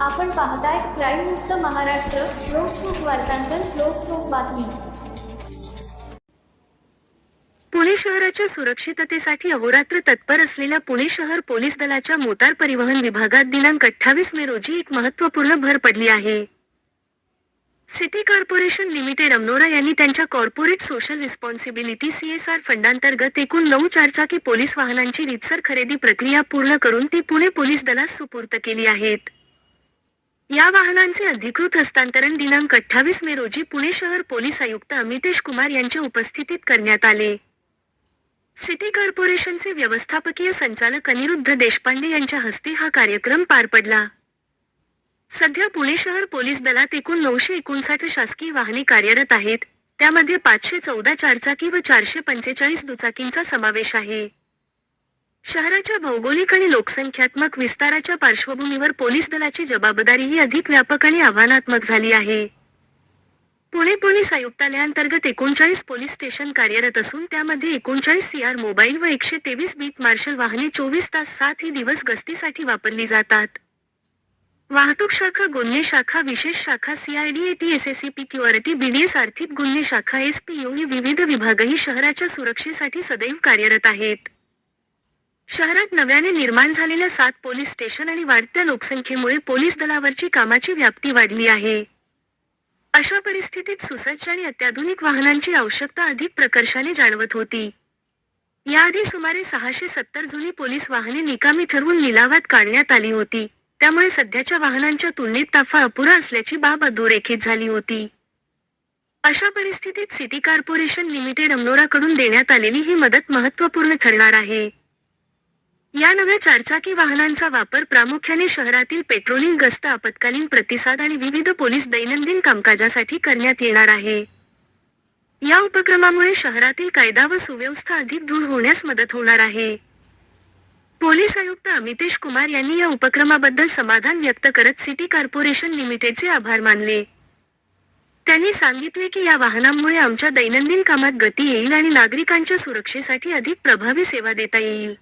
आपण पाहताय क्राईम मुक्त महाराष्ट्र लोकसुख वार्तांकन लोकसुख बातमी. पुणे शहराच्या सुरक्षिततेसाठी अहोरात्र तत्पर असलेल्या पुणे शहर पोलीस दलाच्या मोटार परिवहन विभागात दिनांक अठ्ठावीस मे रोजी एक महत्त्वपूर्ण भर पडली आहे. सिटी कॉर्पोरेशन लिमिटेड अमनोरा यांनी त्यांच्या कॉर्पोरेट सोशल रिस्पॉन्सिबिलिटी सीएसआर फंडांतर्गत एकूण नऊ चारचाकी पोलीस वाहनांची रितसर खरेदी प्रक्रिया पूर्ण करून ती पुणे पोलीस दलास सुपूर्त केली आहेत. या वाहनांचे अधिकृत हस्तांतरण दिनांक अठ्ठावीस मे रोजी पुणे शहर पोलीस आयुक्त अमितेश कुमार यांच्या उपस्थितीत करण्यात आले. सिटी कॉर्पोरेशनचे व्यवस्थापकीय संचालक अनिरुद्ध देशपांडे यांच्या हस्ते हा कार्यक्रम पार पडला. सध्या पुणे शहर पोलीस दलात एकूण नऊशे एकोणसाठ शासकीय वाहने कार्यरत आहेत. त्यामध्ये पाचशे चौदा चारचाकी व चारशे पंचेचाळीस दुचाकींचा समावेश आहे. शहराच्या भौगोलिक आणि लोकसंख्यात्मक विस्ताराच्या पार्श्वभूमीवर पोलीस दलाची जबाबदारीही अधिक व्यापक आणि आव्हानात्मक झाली आहे. पुणे पोलीस आयुक्तालयांतर्गत एकोणचाळीस पोलीस स्टेशन कार्यरत असून त्यामध्ये एकोणचाळीस सीआर मोबाईल व एकशे तेवीस बीट मार्शल वाहने चोवीस तास सात ही दिवस गस्तीसाठी वापरली जातात. वाहतूक शाखा गुन्हे शाखा विशेष शाखा CID AT SSCP QRT BDS आर्थिक गुन्हे शाखा एसपीयू ही विविध विभागही शहराच्या सुरक्षेसाठी सदैव कार्यरत आहेत. शहरात नव्याने निर्माण झालेल्या सात पोलीस स्टेशन आणि वाढत्या लोकसंख्येमुळे पोलीस दलावरची कामाची व्याप्ती वाढली आहे. अशा परिस्थितीत सुसज्ज आणि अत्याधुनिक वाहनांची आवश्यकता अधिक प्रकर्षाने जाणवत होती. याआधी सुमारे सहाशे सत्तर जुनी पोलीस वाहने निकामी ठरवून निलावात काढण्यात आली होती. त्यामुळे सध्याच्या वाहनांच्या तुलनेत ताफा अपुरा असल्याची बाब अधोरेखित झाली होती. अशा परिस्थितीत सिटी कॉर्पोरेशन लिमिटेड अमनोराकडून देण्यात आलेली ही मदत महत्त्वपूर्ण ठरणार आहे. या नव्या चारचाकी वाहनांचा वापर प्रामुख्याने शहरातील पेट्रोलिंग गस्त आपत्कालीन प्रतिसाद आणि विविध पोलीस दैनंदिन कामकाजासाठी करण्यात येणार आहे. या उपक्रमामुळे शहरातील कायदा व सुव्यवस्था अधिक दृढ होण्यास मदत होणार आहे. पोलीस आयुक्त अमितेश कुमार यांनी या उपक्रमाबद्दल समाधान व्यक्त करत सिटी कॉर्पोरेशन लिमिटेडचे आभार मानले. त्यांनी सांगितले की या वाहनांमुळे आमच्या दैनंदिन कामात गती येईल आणि नागरिकांच्या सुरक्षेसाठी अधिक प्रभावी सेवा देता येईल.